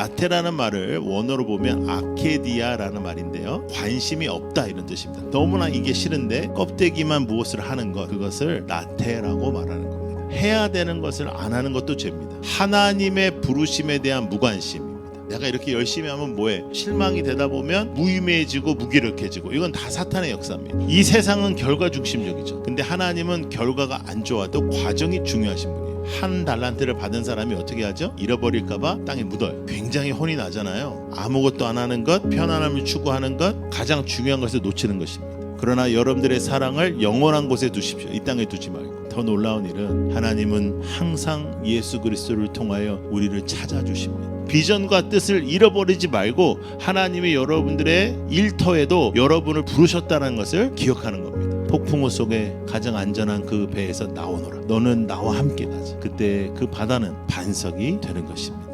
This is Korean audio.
아테라는 말을 원어로 보면 아케디아라는 말인데요. 관심이 없다 이런 뜻입니다. 너무나 이게 싫은데 껍데기만 무엇을 하는 것 그것을 나테라고 말하는 겁니다. 해야 되는 것을 안 하는 것도 죄입니다. 하나님의 부르심에 대한 무관심입니다. 내가 이렇게 열심히 하면 뭐해? 실망이 되다 보면 무의미해지고 무기력해지고 이건 다 사탄의 역사입니다. 이 세상은 결과 중심적이죠. 근데 하나님은 결과가 안 좋아도 과정이 중요하신 분이에요. 한 달란트를 받은 사람이 어떻게 하죠? 잃어버릴까봐 땅에 묻어요. 굉장히 혼이 나잖아요. 아무것도 안 하는 것, 편안함을 추구하는 것, 가장 중요한 것을 놓치는 것입니다. 그러나 여러분들의 사랑을 영원한 곳에 두십시오. 이 땅에 두지 말고. 더 놀라운 일은 하나님은 항상 예수 그리스도를 통하여 우리를 찾아주십니다. 비전과 뜻을 잃어버리지 말고 하나님이 여러분들의 일터에도 여러분을 부르셨다는 것을 기억하는 겁니다. 폭풍우 속에 가장 안전한 그 배에서 나오너라. 너는 나와 함께 가자. 그때 그 바다는 반석이 되는 것입니다.